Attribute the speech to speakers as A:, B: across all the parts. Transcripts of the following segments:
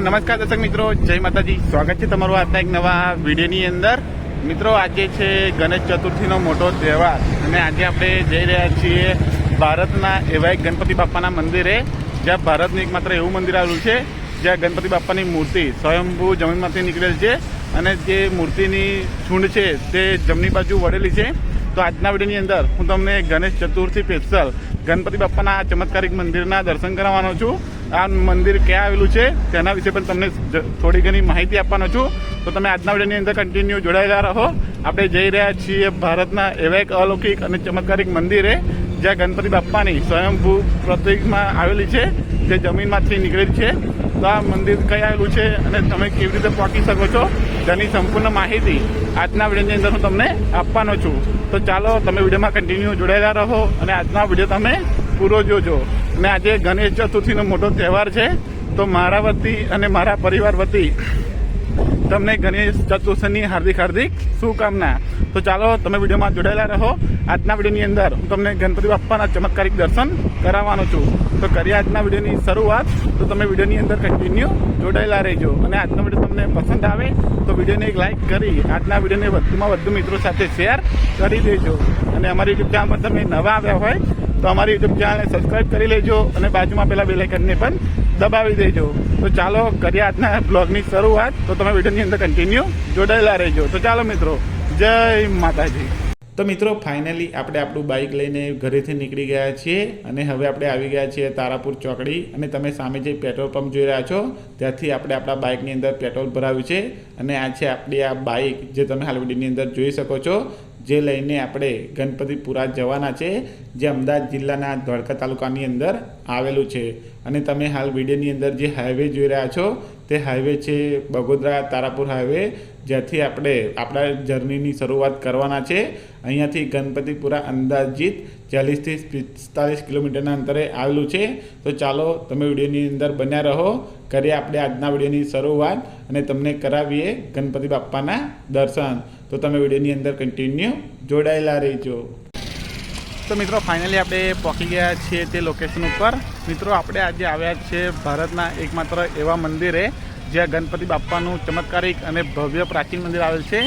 A: નમસ્કાર દર્શક મિત્રો, જય માતાજી. સ્વાગત છે તમારું આજના એક નવા વિડીયોની અંદર. મિત્રો, આજે છે ગણેશ ચતુર્થીનો મોટો તહેવાર અને આજે આપણે જઈ રહ્યા છીએ ભારતના એવા એક ગણપતિ બાપાના મંદિરે, જ્યાં ભારતનું એકમાત્ર એવું મંદિર આવેલું છે, જ્યાં ગણપતિ બાપાની મૂર્તિ સ્વયંભૂ જમીનમાંથી નીકળેલ છે અને જે મૂર્તિની છૂંડ છે તે જમણી બાજુ વળેલી છે. તો આજના વિડીયોની અંદર હું તમને ગણેશ ચતુર્થી સ્પેશિયલ ગણપતિ બાપાના આ ચમત્કારિક મંદિરના દર્શન કરાવવાનો છું. આ મંદિર ક્યાં આવેલું છે તેના વિશે પણ તમને થોડી ઘણી માહિતી આપવાનો છું. તો તમે આજના વિડીયોની અંદર કન્ટિન્યુ જોડાયેલા રહો. આપણે જઈ રહ્યા છીએ ભારતના એવા એક અલૌકિક અને ચમત્કારિક મંદિરે, જ્યાં ગણપતિ બાપાની સ્વયંભૂ પ્રતિકમાં આવેલી છે. જે જમીનમાંથી નીકળેલી છે. આ મંદિર કઈ આવેલું છે અને તમે કેવી રીતે પહોંચી શકો છો તેની સંપૂર્ણ માહિતી આજના વિડીયોની અંદર હું તમને આપવાનો છું. તો ચાલો તમે વિડીયોમાં કન્ટિન્યુ જોડાયેલા રહો અને આજના વીડિયો તમે પૂરો જોજો. અને આજે ગણેશ ચતુર્થીનો મોટો તહેવાર છે. તો મારા વતી અને મારા પરિવાર વતી તમને ગણેશ ચતુર્થની હાર્દિક હાર્દિક શુભકામના. તો ચાલો, તમે વિડીયોમાં જોડાયેલા રહો. આજના વિડીયોની અંદર હું તમને ગણપતિ બાપ્પાના ચમત્કારિક દર્શન કરાવવાનો છું. તો કરીએ આજના વિડીયોની શરૂઆત. તો તમે વિડીયોની અંદર કન્ટિન્યુ જોડાયેલા રહેજો. અને આજનો વીડિયો તમને પસંદ આવે, તો વિડીયોને એક લાઇક કરી, આજના વિડીયોને વધુમાં વધુ મિત્રો સાથે શેર કરી દેજો. અને અમારી યુટ્યુબ ચેનલ પર તમે નવા આવ્યા હોય, તો અમારી યુટ્યુબ ચેનલને સબસ્ક્રાઇબ કરી લેજો. અને બાજુમાં પેલા બેલાઇકનને પણ દબાવી દેજો. તો ચાલો કરીએ આજના બ્લોગની શરૂઆત. તો તમે વિડીયોની અંદર કન્ટિન્યુ જોડાયેલા રહેજો. તો ચાલો મિત્રો, જય માતાજી. તો મિત્રો ફાઇનલી આપણે આપણું બાઇક લઈને ઘરેથી નીકળી ગયા છીએ અને હવે આપણે આવી ગયા છીએ તારાપુર ચોકડી અને તમે સામે જે પેટ્રોલ પંપ જોઈ રહ્યા છો, ત્યાંથી આપણે આપણા બાઇકની અંદર પેટ્રોલ ભરાવ્યું છે અને આ છે આપણી આ બાઇક જે તમે હાલ વિડીયોની અંદર જોઈ શકો છો. જે લઈને આપણે ગણપતિપુરા જવાના છે, જે અમદાવાદ જિલ્લાના ધોળકા તાલુકાની અંદર આવેલું છે. અને તમે હાલ વિડીયોની અંદર જે હાઈવે જોઈ રહ્યા છો તે હાઈવે છે બગોદરા તારાપુર હાઈવે જ્યાંથી આપણે આપણા જર્નીની શરૂઆત કરવાના છે. અહીંયાથી ગણપતિપુરા અંદાજિત ચાલીસથી પિસ્તાલીસ કિલોમીટરના અંતરે આવેલું છે. તો ચાલો તમે વિડીયોની અંદર બન્યા રહો, કરીએ આપણે આજના વિડીયોની શરૂઆત અને તમને કરાવીએ ગણપતિ બાપ્પાના દર્શન. તો તમે વિડીયોની અંદર કન્ટિન્યુ જોડાયેલા રહેજો. તો મિત્રો ફાઇનલી આપણે પહોંચી ગયા છીએ તે લોકેશન ઉપર. મિત્રો, આપણે આજે આવ્યા છીએ ભારતના એકમાત્ર એવા મંદિરે, જ્યાં ગણપતિ બાપ્પાનું ચમત્કારિક અને ભવ્ય પ્રાચીન મંદિર આવેલ છે.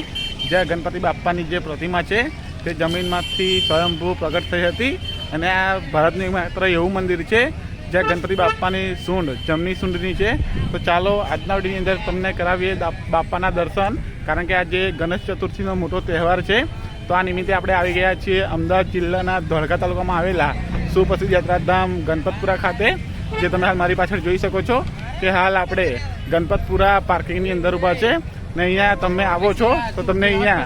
A: જ્યાં ગણપતિ બાપ્પાની જે પ્રતિમા છે, તે જમીનમાંથી સ્વયંભૂ પ્રગટ થઈ હતી અને આ ભારતનું એકમાત્ર એવું મંદિર છે, જ્યાં ગણપતિ બાપ્પાની સૂંઢ, જમની સૂંઢની છે. તો ચાલો, આજના વિડીયોની અંદર તમને કરાવીએ બાપ્પાના દર્શન, કારણ કે આજે ગણેશ ચતુર્થીનો મોટો તહેવાર છે. તો આ નિમિત્તે આપણે આવી ગયા છીએ અમદાવાદ જિલ્લાના ધોળકા તાલુકામાં આવેલા સુપ્રસિદ્ધ યાત્રાધામ ગણપતપુરા ખાતે, જે તમે હાલ મારી પાછળ જોઈ શકો છો કે હાલ આપણે ગણપતપુરા પાર્કિંગની અંદર ઊભા છે ને અહીંયા તમે આવો છો તો તમને અહીંયા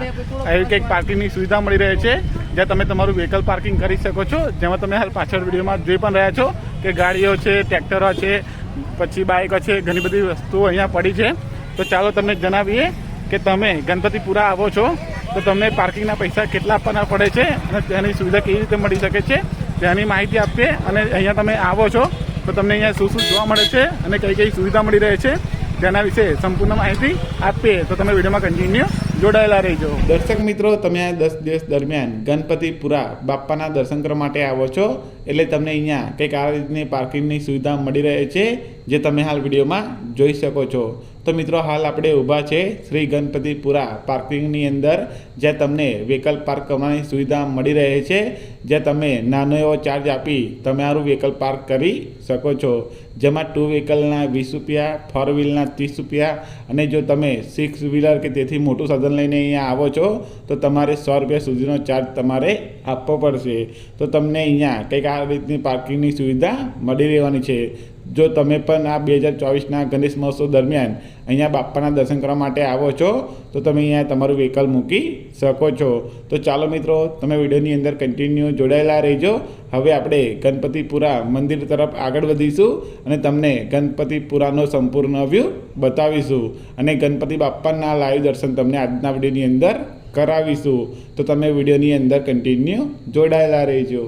A: એવી કંઈક પાર્કિંગની સુવિધા મળી રહે છે, જ્યાં તમે તમારું વ્હીકલ પાર્કિંગ કરી શકો છો, જેમાં તમે હાલ પાછળ વિડીયોમાં જોઈ પણ રહ્યા છો કે ગાડીઓ છે, ટ્રેક્ટરો છે, પછી બાઇકો છે, ઘણી બધી વસ્તુઓ અહીંયા પડી છે. તો ચાલો તમને જણાવીએ કે તમે ગણપતિપુરા આવો છો તો તમને પાર્કિંગના પૈસા કેટલા આપવાના પડે છે અને તેની સુવિધા કેવી રીતે મળી શકે છે, તેની માહિતી આપીએ અને અહીંયા તમે આવો છો તો તમને અહીંયા શું શું જોવા મળે છે અને કઈ કઈ સુવિધા મળી રહે છે, તેના વિશે સંપૂર્ણ માહિતી આપીએ. તો તમે વિડીયોમાં કન્ટિન્યુ જોડાયેલા રહેજો. દર્શક મિત્રો, તમે આ દસ દિવસ દરમિયાન ગણપતિપુરા બાપ્પાના દર્શન કરવા માટે આવો છો. એટલે તમને અહીંયા કંઈક આ રીતની પાર્કિંગની સુવિધા મળી રહે છે, જે તમે હાલ વિડીયોમાં જોઈ શકો છો. તો મિત્રો, હાલ આપણે ઊભા છે શ્રી ગણપતિપુરા પાર્કિંગની અંદર, જ્યાં તમને વ્હીકલ પાર્ક કરવાની સુવિધા મળી રહે છે. જ્યાં તમે નાનો એવો ચાર્જ આપી તમારું વ્હીકલ પાર્ક કરી શકો છો. જેમાં ટુ વ્હીકલના વીસ રૂપિયા ફોર વ્હીલના ત્રીસ રૂપિયા અને જો તમે સિક્સ વ્હીલર કે તેથી મોટું સાધન લઈને અહીંયા આવો છો, તો તમારે સો રૂપિયા સુધીનો ચાર્જ તમારે આપવો પડશે. તો તમને અહીંયા કંઈક આ રીતની પાર્કિંગની સુવિધા મળી રહેવાની છે. જો તમે પણ આ બે હજાર ચોવીસના ગણેશ મહોત્સવ દરમિયાન અહીંયા બાપાના દર્શન કરવા માટે આવો છો, તો તમે અહીંયા તમારું વ્હીકલ મૂકી શકો છો. તો ચાલો મિત્રો, તમે વિડીયોની અંદર કન્ટિન્યુ જોડાયેલા રહેજો. હવે આપણે ગણપતિપુરા મંદિર તરફ આગળ વધીશું અને તમને ગણપતિપુરાનો સંપૂર્ણ વ્યૂ બતાવીશું અને ગણપતિ બાપાના લાઈવ દર્શન તમને આજના વિડીયોની અંદર કરાવીશું. તો તમે વિડીયોની અંદર કન્ટિન્યુ જોડાયેલા રહેજો.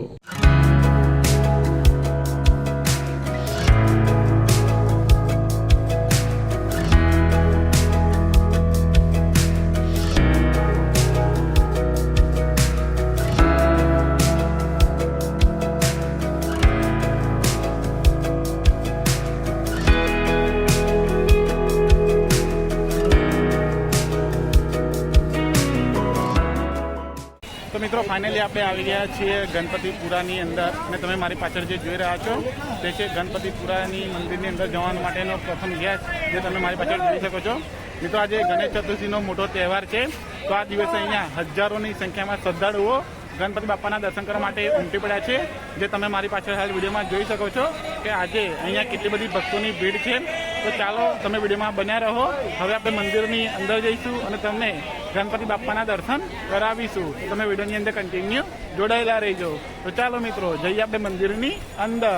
A: ફાઇનલી આપણે આવી ગયા છીએ ગણપતિપુરાની અંદર. અને તમે મારી પાછળ જે જોઈ રહ્યા છો, તે છે ગણપતિપુરાની મંદિરની અંદર જવા માટેનો પ્રથમ ગેસ જે તમે મારી પાછળ જોઈ શકો છો. મિત્રો, આજે ગણેશ ચતુર્થીનો મોટો તહેવાર છે. તો આ દિવસે અહીંયા હજારોની સંખ્યામાં શ્રદ્ધાળુઓ ગણપતિ બાપાના દર્શન કરવા માટે ઉમટી પડ્યા છે. જે તમે મારી પાછળ હાલ વિડીયોમાં જોઈ શકો છો કે આજે અહીંયા કેટલી બધી ભક્તોની ભીડ છે. તો ચાલો, તમે વિડીયોમાં બન્યા રહો. હવે આપણે મંદિરની અંદર જઈશું અને તમને ગણપતિ બાપાના દર્શન કરાવીશું. તમે વિડીયોની અંદર કન્ટિન્યુ જોડાયેલા રહીજો. તો ચાલો મિત્રો, જઈએ આપણે મંદિરની અંદર.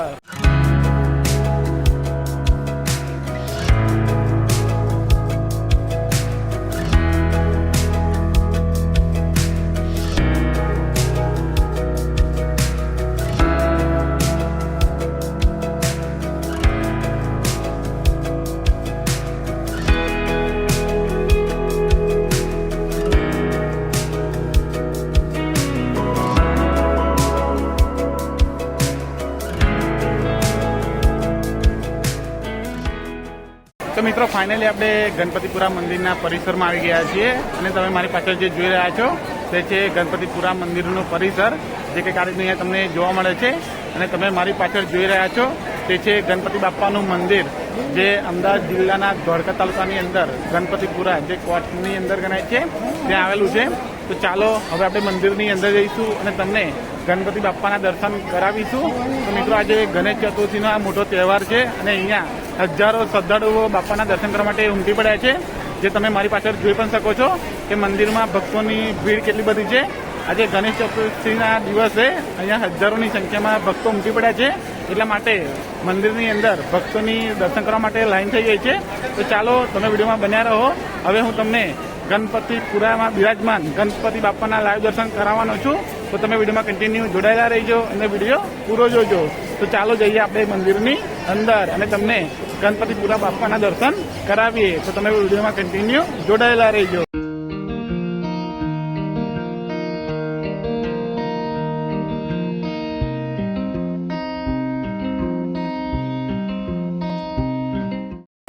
A: મિત્રો ફાઇનલી આપણે ગણપતિપુરા મંદિરના પરિસરમાં આવી ગયા છીએ અને તમે મારી પાછળ જે જોઈ રહ્યા છો, તે છે ગણપતિપુરા મંદિરનું પરિસર, જે કંઈક આ અહીંયા તમને જોવા મળે છે. અને તમે મારી પાછળ જોઈ રહ્યા છો, તે છે ગણપતિ બાપાનું મંદિર, જે અમદાવાદ જિલ્લાના ધોળકા તાલુકાની અંદર, ગણપતિપુરા જે કોટની અંદર ગણાય છે, ત્યાં આવેલું છે. તો ચાલો, હવે આપણે મંદિરની અંદર જઈશું અને તમને ગણપતિ બાપાના દર્શન કરાવીશું. તો મિત્રો, આજે ગણેશ ચતુર્થીનો આ મોટો તહેવાર છે અને અહીંયા હજારો શ્રદ્ધાળુઓ બાપાના દર્શન કરવા માટે ઉમટી પડ્યા છે. જે તમે મારી પાછળ જોઈ પણ શકો છો કે મંદિરમાં ભક્તોની ભીડ કેટલી બધી છે. આજે ગણેશ ચતુર્થીના દિવસે અહીંયા હજારોની સંખ્યામાં ભક્તો ઉમટી પડ્યા છે. એટલા માટે મંદિરની અંદર ભક્તોની દર્શન કરવા માટે લાઈન થઈ ગઈ છે. તો ચાલો તમે વિડીયોમાં બન્યા રહો. હવે હું તમને ગણપતિપુરામાં બિરાજમાન ગણપતિ બાપાના લાઈવ દર્શન કરાવવાનો છું. તો તમે વિડીયોમાં કન્ટિન્યુ જોડાયેલા રહીજો અને વીડિયો પૂરો જોજો. તો ચાલો જઈએ આપણે મંદિરની અંદર અને તમને ગણપતિપુરા બાપાના દર્શન કરાવીએ. તો તમે વિડીયોમાં કન્ટિન્યુ જોડાયેલા રહીજો.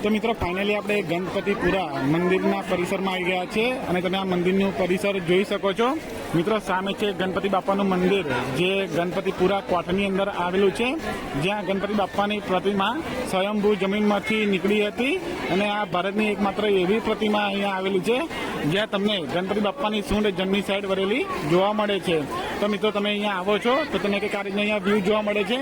A: તો મિત્રો ફાઇનલી આપણે ગણપતિપુરા મંદિરના પરિસરમાં આવી ગયા છે અને તમે આ મંદિરનું પરિસર જોઈ શકો છો. મિત્રો, સામે છે ગણપતિ બાપાનું મંદિર, જે ગણપતિપુરા કોટની અંદર આવેલું છે. જ્યાં ગણપતિ બાપાની પ્રતિમા સ્વયંભૂ જમીનમાંથી નીકળી હતી અને આ ભારતની એકમાત્ર એવી પ્રતિમા અહીંયા આવેલી છે, જ્યાં તમને ગણપતિ બાપાની સૂંઢ જમણી સાઈડ વરેલી જોવા મળે છે. તો મિત્રો તમે અહીંયા આવો છો, તો તમને કંઈક આ અહીંયા વ્યૂ જોવા મળે છે.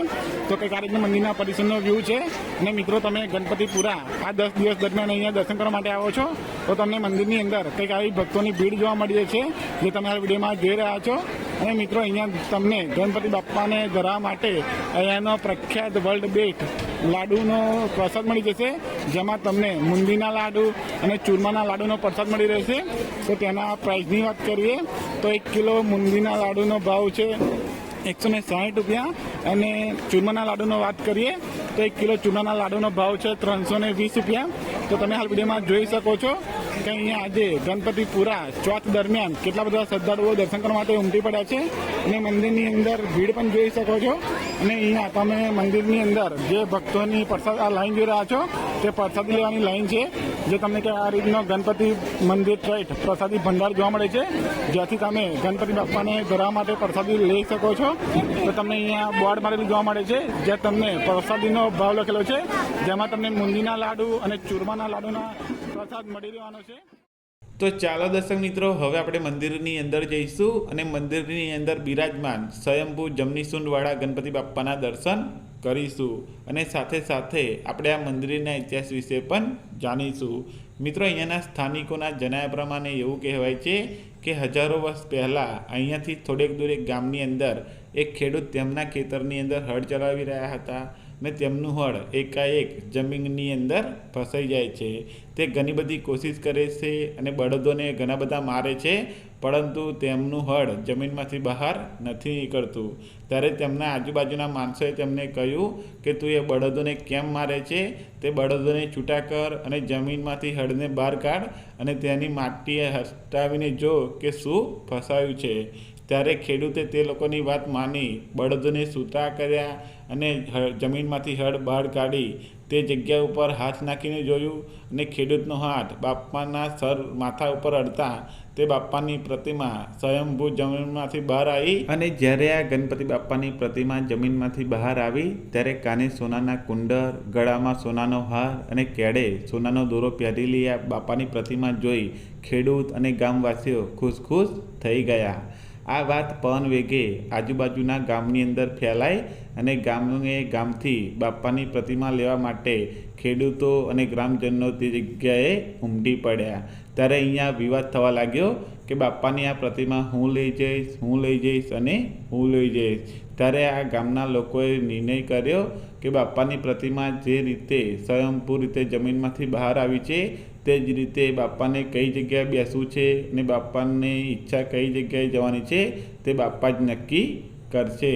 A: તો કંઈક આ રીતના મંદિરના પરિસરનો વ્યૂ છે. અને મિત્રો તમે ગણપતિપુરા આ દસ દિવસ દરમિયાન અહીંયા દર્શન કરવા માટે આવો છો, તો તમને મંદિરની અંદર કંઈક આવી ભક્તોની ભીડ જોવા મળી છે, જે તમે આ વિડીયોમાં જોઈ રહ્યા છો. અને મિત્રો અહીંયા તમને ગણપતિ બાપાને ધરવા માટે અહીંયાનો પ્રખ્યાત વર્લ્ડ બેટ લાડુનો પ્રસાદ મળી જશે, જેમાં તમને મુંદીના લાડુ અને ચૂરમાના લાડુનો પ્રસાદ મળી રહેશે. તો તેના પ્રાઇસની વાત કરીએ, તો એક કિલો મુંદીના લાડુનો ભાવ છે એકસો ને સાઠ રૂપિયા. અને ચૂરમાના લાડુનો વાત કરીએ, તો એક કિલો ચૂરમાના લાડુનો ભાવ છે ત્રણસો વીસ રૂપિયા. તો તમે હાલ વિડીયોમાં જોઈ શકો છો કે અહીંયા આજે ગણપતિપુરા ચોથ દરમિયાન કેટલા બધા શ્રદ્ધાળુઓ દર્શન કરવા માટે ઉમટી પડ્યા છે અને મંદિરની અંદર ભીડ પણ જોઈ શકો છો. અને અહીંયા તમે મંદિરની અંદર જે ભક્તોની પ્રસાદ, આ લાઈન જોઈ રહ્યા છો, તે પ્રસાદી લેવાની લાઈન છે, જે તમને કે આ રીતનો ગણપતિ મંદિર ટ્રેટ પ્રસાદી ભંડાર જોવા મળે છે, જ્યાંથી તમે ગણપતિ બાપાને ધરવા માટે પ્રસાદી લઈ શકો છો. તો તમને અહીંયા બોર્ડ મારેલું જોવા મળે છે, જ્યાં તમને પ્રસાદીનો ભાવ લખેલો છે, જેમાં તમને મુંદીના લાડુ અને ચૂરમાના લાડુના પ્રસાદ મળી રહેવાનો છે.
B: તો ચાલો દર્શક મિત્રો, હવે આપણે મંદિરની અંદર જઈશું અને મંદિરની અંદર બિરાજમાન સ્વયંભૂ જમનીસુંડવાળા ગણપતિ બાપ્પાના દર્શન કરીશું અને સાથે સાથે આપણે આ મંદિરના ઇતિહાસ વિશે પણ જાણીશું. મિત્રો, અહીંયાના સ્થાનિકોના જણાવ્યા પ્રમાણે એવું કહેવાય છે કે હજારો વર્ષ પહેલાં અહીંયાથી થોડેક દૂર એક ગામની અંદર એક ખેડૂત તેમના ખેતરની અંદર હળ ચલાવી રહ્યા હતા. ને તેમનું હળ એકાએક જમીનની અંદર ફસાઈ જાય છે. તે ઘણી બધી કોશિશ કરે છે અને બળદોને ઘણા બધા મારે છે, પરંતુ તેમનું હળ જમીનમાંથી બહાર નથી નીકળતું. ત્યારે તેમના આજુબાજુના માણસોએ તેમને કહ્યું કે, તું એ બળદોને કેમ મારે છે? તે બળદોને છૂટા કર અને જમીનમાંથી હળને બહાર કાઢ અને તેની માટીએ હટાવીને જો કે શું ફસાયું છે. ત્યારે ખેડૂતે તે લોકોની વાત માની, બળદને સૂતા કર્યા અને જમીનમાંથી હળ બહાર કાઢી તે જગ્યા ઉપર હાથ નાખીને જોયું અને ખેડૂતનો હાથ બાપાના સર માથા ઉપર અડતા તે બાપાની પ્રતિમા સ્વયંભૂ જમીનમાંથી બહાર આવી અને જ્યારે આ ગણપતિ બાપાની પ્રતિમા જમીનમાંથી બહાર આવી, ત્યારે કાને સોનાના કુંડર, ગળામાં સોનાનો હાર અને કેડે સોનાનો દોરો પહેરેલી આ બાપાની પ્રતિમા જોઈ ખેડૂત અને ગામવાસીઓ ખુશ ખુશ થઈ ગયા. આ વાત પવન વેગે આજુબાજુના ગામની અંદર ફેલાઈ અને ગામને ગામથી બાપાની પ્રતિમા લેવા માટે ખેડૂતો અને ગ્રામજનો તે જગ્યાએ ઉમટી પડ્યા. ત્યારે અહીંયા વિવાદ થવા લાગ્યો કે બાપાની આ પ્રતિમા હું લઈ જઈશ, હું લઈ જઈશ અને હું લઈ જઈશ. ત્યારે આ ગામના લોકોએ નિર્ણય કર્યો કે બાપાની પ્રતિમા જે રીતે સ્વયંભૂ રીતે જમીનમાંથી બહાર આવી છે તે જ રીતે બાપાને કઈ જગ્યાએ બેસવું છે અને બાપાને ઈચ્છા કઈ જગ્યાએ જવાની છે તે બાપા જ નક્કી કરશે.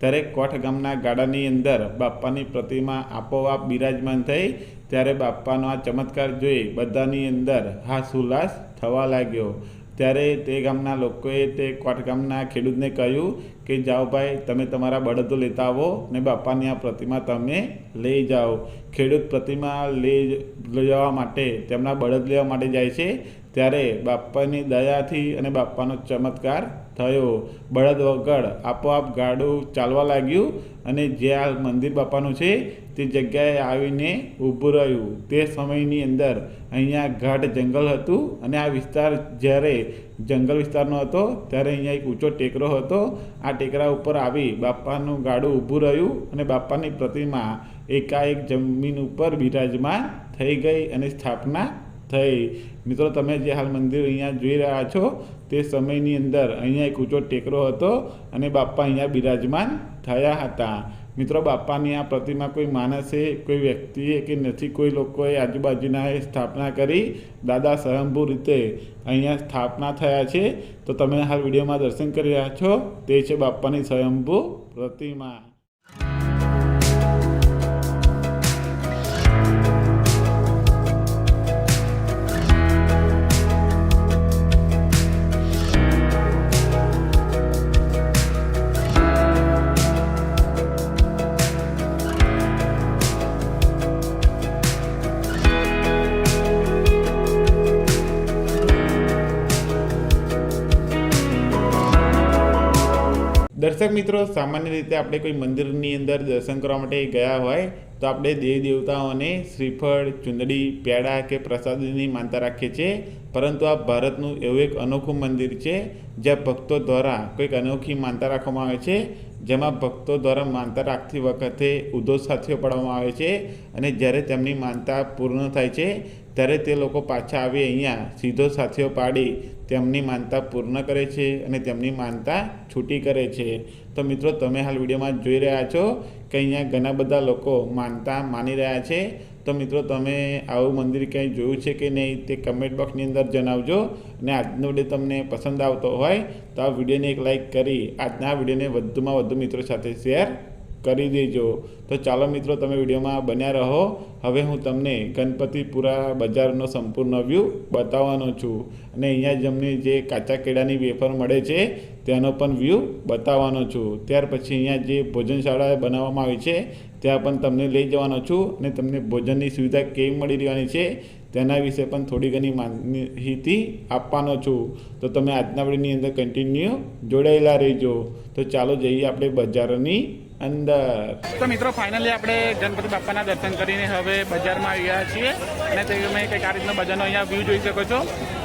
B: ત્યારે કોઠ ગામના ગાડાની અંદર બાપાની પ્રતિમા આપોઆપ બિરાજમાન થઈ, ત્યારે બાપાનો આ ચમત્કાર જોઈ બધાની અંદર હાસ ઉલ્લાસ થવા લાગ્યો. ત્યારે તે ગામના લોકોએ તે કોટ ગામના ખેડૂતને કહ્યું કે, જાઓ ભાઈ, તમે તમારા બળદો લેતા આવો ને બાપાની આ પ્રતિમા તમે લઈ જાઓ. ખેડૂત પ્રતિમા લઈ લઈ જવા માટે, તેમના બળદ લેવા માટે જાય છે. ત્યારે બાપાની દયાથી અને બાપાનો ચમત્કાર થયો. બળદ વગર આપોઆપ ગાડું ચાલવા લાગ્યું અને જે આ મંદિર બાપાનું છે તે જગ્યાએ આવીને ઊભું રહ્યું. તે સમયની અંદર અહીંયા ગાઢ જંગલ હતું અને આ વિસ્તાર જ્યારે જંગલ વિસ્તારનો હતો ત્યારે અહીંયા એક ઊંચો ટેકરો હતો. આ ટેકરા ઉપર આવી બાપાનું ગાડું ઊભું રહ્યું અને બાપાની પ્રતિમા એકાએક જમીન ઉપર બિરાજમાન થઈ ગઈ અને સ્થાપના થઈ. મિત્રો, તમે જે હાલ મંદિર અહીંયા જોઈ રહ્યા છો, તે સમયની અંદર અહીંયા એક ઊંચો ટેકરો હતો અને બાપા અહીંયા બિરાજમાન થયા હતા. મિત્રો, બાપાની આ પ્રતિમા કોઈ માણસે, કોઈ વ્યક્તિએ કે નથી, કોઈ લોકોએ આજુબાજુના સ્થાપના કરી. દાદા સ્વયંભૂ રીતે અહીંયા સ્થાપના થયા છે. તો તમે હાલ વિડીયોમાં દર્શન કરી રહ્યા છો. તે છે બાપાની સ્વયંભૂ પ્રતિમા. દર્શક મિત્રો, સામાન્ય રીતે આપણે કોઈ મંદિરની અંદર દર્શન કરવા માટે ગયા હોય, તો આપણે દેવી દેવતાઓને શ્રીફળ, ચુંદડી, પેડા કે પ્રસાદીની માનતા રાખીએ છીએ. પરંતુ આ ભારતનું એવું એક અનોખું મંદિર છે, જ્યાં ભક્તો દ્વારા કોઈક અનોખી માનતા રાખવામાં આવે છે. જેમાં ભક્તો દ્વારા માનતા રાખતી વખતે ઉદો સાથીઓ પાડવામાં આવે છે અને જ્યારે તેમની માનતા પૂર્ણ થાય છે, ત્યારે તે લોકો પાછા આવી અહીંયા સીધો સાથીઓ પાડી તેમની માનતા પૂર્ણ કરે છે અને તેમની માનતા છૂટી કરે છે. તો મિત્રો, તમે હાલ વિડીયોમાં જોઈ રહ્યા છો કે અહીંયા ઘણા બધા લોકો માનતા માની રહ્યા છે. તો મિત્રો, તમે આવું મંદિર ક્યાંય જોયું છે કે નહીં તે કમેન્ટ બોક્સની અંદર જણાવજો અને આજનો વીડિયો તમને પસંદ આવતો હોય તો આ વિડીયોને એક લાઇક કરી આજના વિડીયોને વધુમાં વધુ મિત્રો સાથે શેર કરી દેજો. તો ચાલો મિત્રો, તમે વિડીયોમાં બન્યા રહો. હવે હું તમને ગણપતિપુરા બજારનો સંપૂર્ણ વ્યૂ બતાવવાનો છું. અને અહીંયા જ અમને જે કાચા કેળાની વેફર મળે છે, તેનો પણ વ્યૂ બતાવવાનો છું. ત્યાર પછી અહીંયા જે ભોજનશાળા બનાવવામાં આવી છે, ત્યાં પણ તમને લઈ જવાનો છું અને તમને ભોજનની સુવિધા કેવી મળી રહેવાની છે, તેના વિશે પણ થોડી ઘણી માહિતી આપવાનો છું. તો તમે આજના વિડીયોની અંદર કન્ટિન્યુ જોડાયેલા રહેજો. તો ચાલો જઈએ આપણે બજારની અંદર.
A: તો મિત્રો ફાઇનલી આપણે ગણપતિ બાપાના દર્શન કરીને હવે બજારમાં આવ્યા છીએ. અને તમે કંઈક આ રીતનો બજારનો અહીંયા વ્યૂ જોઈ શકો છો.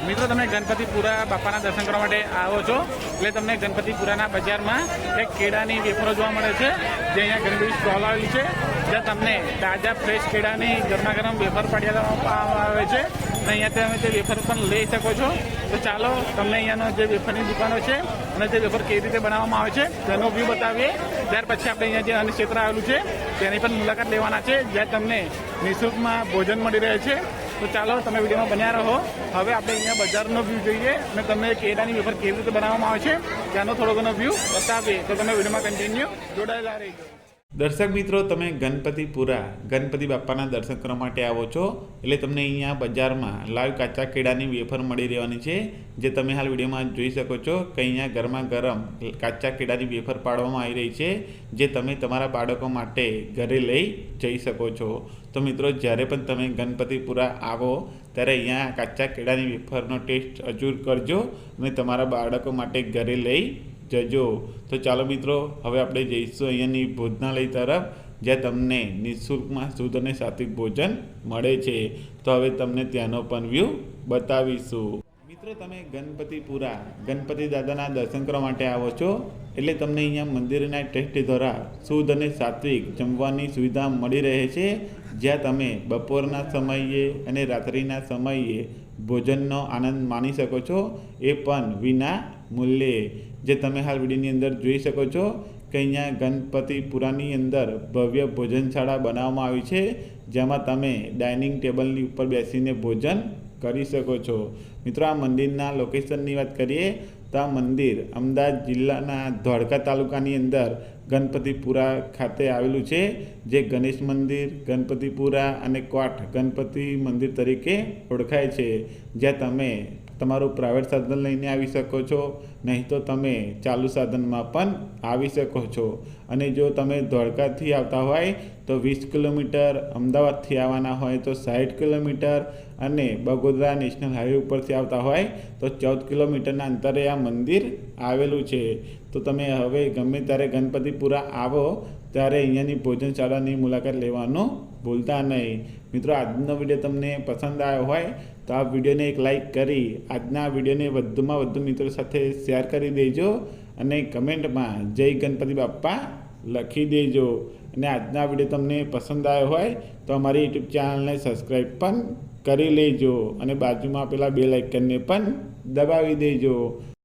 A: મિત્રો, તમે ગણપતિપુરા બાપાના દર્શન કરવા માટે આવો છો. એટલે તમને ગણપતિપુરાના બજારમાં એક કેળાની વેફરો જોવા મળે છે, જે અહીંયા ગણપતિ સ્ટોલ આવેલી છે, જ્યાં તમને તાજા ફ્રેશ કેળાની ગરમા ગરમ વેફર પાડવામાં આવે છે. અને અહીંયા તમે તે વેફર પણ લઈ શકો છો. તો ચાલો, તમને અહીંયાનો જે વેફરની દુકાનો છે અને તે વેફર કેવી રીતે બનાવવામાં આવે છે, તેનો વ્યૂ બતાવીએ. ત્યાર પછી આપણે અહીંયા જે અન્ય ક્ષેત્ર આવેલું છે, તેની પણ મુલાકાત લેવાના છે, જ્યાં તમને નિઃશુલ્કમાં ભોજન મળી રહે છે. તો ચાલો, તમે વિડીયોમાં બન્યા રહો. હવે આપણે અહીંયા બજારનો વ્યૂ જોઈએ અને તમને કેળાની વેફર કેવી રીતે બનાવવામાં આવે છે, ત્યાંનો થોડો ઘણો વ્યૂ બતાવીએ. તો તમે વિડીયોમાં કન્ટિન્યુ જોડાયેલા રહીજો.
B: દર્શક મિત્રો, તમે ગણપતિપુરા, ગણપતિ બાપાના દર્શન કરવા માટે આવો છો, એટલે તમને અહીંયા બજારમાં લાઈવ કાચા કેળાની વેફર મળી રહેવાની છે, જે તમે હાલ વિડીયોમાં જોઈ શકો છો કે અહીંયા ગરમા ગરમ કાચા કેળાની વેફર પાડવામાં આવી રહી છે, જે તમે તમારા બાળકો માટે ઘરે લઈ જઈ શકો છો. તો મિત્રો, જ્યારે પણ તમે ગણપતિપુરા આવો, ત્યારે અહીંયા કાચા કેળાની વેફરનો ટેસ્ટ અજૂર કરજો અને તમારા બાળકો માટે ઘરે લઈ જજો તો ચાલો મિત્રો, હવે આપણે જઈશું અહીંયાની ભોજનાલય તરફ, જ્યાં તમને નિઃશુલ્કમાં શુદ્ધ અને સાત્વિક ભોજન મળે છે. તો હવે તમને ત્યાંનો પણ વ્યૂ બતાવીશું. મિત્રો, તમે ગણપતિપુરા, ગણપતિ દાદાના દર્શન કરવા માટે આવો છો, એટલે તમને અહીંયા મંદિરના ટ્રસ્ટ દ્વારા શુદ્ધ અને સાત્વિક જમવાની સુવિધા મળી રહે છે. જ્યાં તમે બપોરના સમયે અને રાત્રિના સમયે ભોજનનો આનંદ માણી શકો છો. એ પણ વિના મૂલ્યે જે તમે હાલ વિડીયોની અંદર જોઈ શકો છો કે અહીંયા ગણપતિપુરાની અંદર ભવ્ય ભોજનશાળા બનાવવામાં આવી છે, જેમાં તમે ડાઇનિંગ ટેબલની ઉપર બેસીને ભોજન કરી શકો છો. મિત્રો, આ મંદિરના લોકેશનની વાત કરીએ, તો આ મંદિર અમદાવાદ જિલ્લાના ધોળકા તાલુકાની અંદર ગણપતિપુરા ખાતે આવેલું છે, જે ગણેશ મંદિર ગણપતિપુરા અને કોટ ગણપતિ મંદિર તરીકે ઓળખાય છે. જ્યાં તમે તમારું પ્રાઇવેટ સાધન લઈને આવી શકો છો, નહીં તો તમે ચાલુ સાધનમાં પણ આવી શકો છો. અને જો તમે ધોળકાથી આવતા હોય તો વીસ કિલોમીટર અમદાવાદથી આવવાના હોય તો સાઠ કિલોમીટર અને બગોદરા નેશનલ હાઈવે ઉપરથી આવતા હોય તો ચૌદ કિલોમીટરના અંતરે આ મંદિર આવેલું છે. તો તમે હવે ગમે ત્યારે ગણપતિપુરા આવો, ત્યારે અહીંયાની ભોજનશાળાની મુલાકાત લેવાનું ભૂલતા નહીં. મિત્રો, આજનો વીડિયો તમને પસંદ આવ્યો હોય તો આ વિડીયોને એક લાઇક કરી આજના વિડીયોને વધુમાં વધુ મિત્રો સાથે શેર કરી દેજો અને કમેન્ટમાં જય ગણપતિ બાપ્પા લખી દેજો. અને આજના વીડિયો તમને પસંદ આવ્યો હોય તો અમારી યુટ્યુબ ચેનલને સબસ્ક્રાઈબ પણ કરી લેજો અને બાજુમાં પેલા બે લાઇકનને પણ દબાવી દેજો.